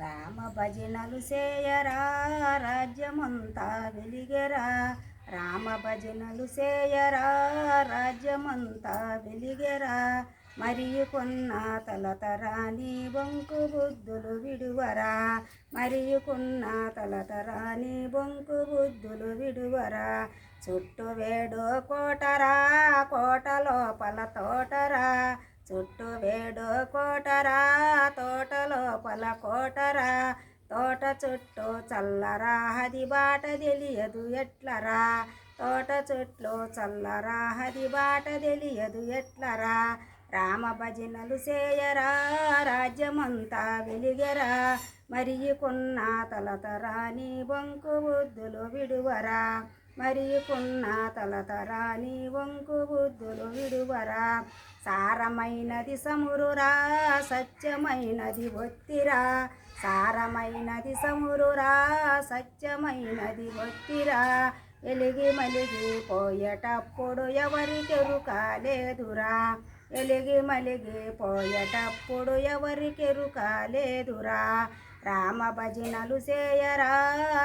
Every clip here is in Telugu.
రామ భజనలు చేయరా రాజ్యమంతా వెలిగెరా. రామ భజనలు చేయరా రాజ్యమంతా వెలిగెరా. మరియు కొన్న తలతరాని బొంకు బుద్ధులు విడువరా. మరియు కొన్న తలతరాని బొంకు బుద్ధులు విడువరా. చుట్టూ వేడు కోటరా కోట లోపల తోటరా. చుట్టూ వేడు కోటరా తోట లోపల కోటరా తోట చుట్టూ చల్లరా హది బాట తెలియదు ఎట్లరా తోట చుట్టూ చల్లరా హది బాట తెలియదు ఎట్లరా రామ భజనలు చేయరా రాజ్యమంతా వెలిగరా మరియు కొన్న తలతరాని బొంకు బుద్ధులు విడువరా. మరియు కొన్న తలతరాని వంకు బుద్ధులు విడువరా. సారమైనది సమురురా సత్యమైనది ఒత్తిరా. సారమైనది సమురురా సత్యమైనది ఒత్తిరా. ఎలిగి మలిగి పోయేటప్పుడు ఎవరికెరుక లేదురా ఎలిగి మలిగి పోయేటప్పుడు ఎవరికెరుక లేదురా రామ భజనలు చేయరా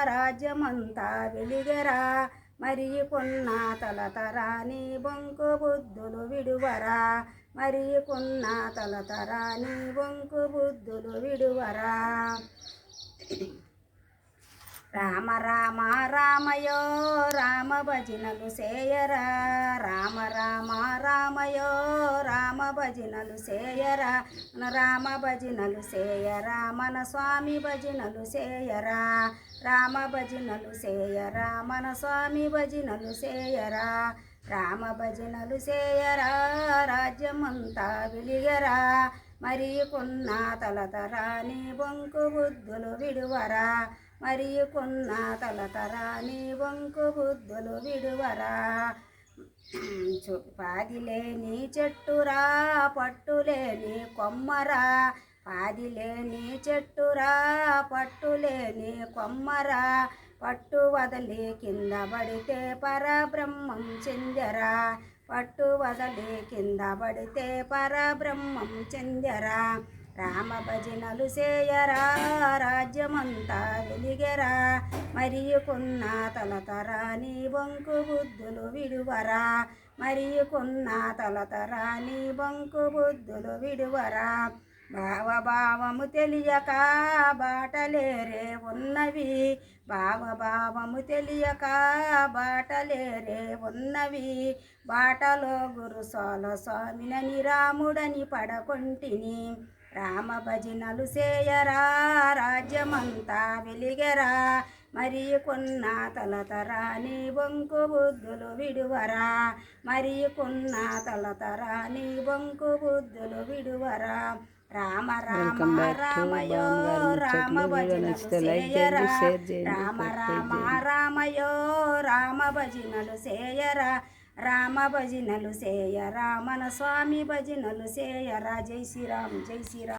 రాజ్యమంతా వెలిగరా. మరి కొన్న తలతరాని బొంకు బుద్ధులు విడువరా. మరి కొన్న తలతరాని బొంకు బుద్ధులు విడువరా. రామ రామ రామయో రామ భజనలు సేయరా. రామ రామ రామయో రామ భజనలు సేయరా. మన రామ భజనలు సేయరా మన స్వామి భజనలు సేయరా. రామ భజనలు సేయరా మన స్వామి భజనలు సేయరా. రామ భజనలు సేయరా రాజ్యమంతా వెలిగరా మరి కొన్న తలతరాని బొంకు బుద్ధులు విడువరా. మరియు కొన్న తలతరాని వంకు బుద్ధులు విడువరా. చు- పాదిలేని చెట్టురా పట్టులేని కొమ్మరా. పాదిలేని చెట్టురా పట్టులేని కొమ్మరా. పట్టు వదలి కింద పడితే పరబ్రహ్మం చెందరా. పట్టు వదలి కింద పడితే పరబ్రహ్మం చెందరా. రామ భజనలు చేయరా రాజ్యమంతా వెలిగెరా. మరియు కొన్న తలతరాని బొంకు బుద్ధులు విడువరా. మరియు కొన్న తలతరాని బొంకు బుద్ధులు విడువరా. భావభావము తెలియక బాటలేరే ఉన్నవి. భావభావము తెలియక బాటలేరే ఉన్నవి. బాటలో గురుసాల స్వామినని రాముడని పడకొంటిని. రామ భజనలు చేయరా రాజ్యమంతా వెలిగెరా. మరియు కొన్న తలతరాని బొంకు బుద్ధులు విడువరా. మరియు కొన్న తలతరాని బొంకు బుద్ధులు విడువరా. రామ రామ రామయో రామ భజనలు చేయరా రామ రామ రామయో రామ భజనలు చేయరా రామ భజనలు చేయరా రామన స్వామి భజనలు చేయరా జై శ్రీరామ్ జై శ్రీరామ్.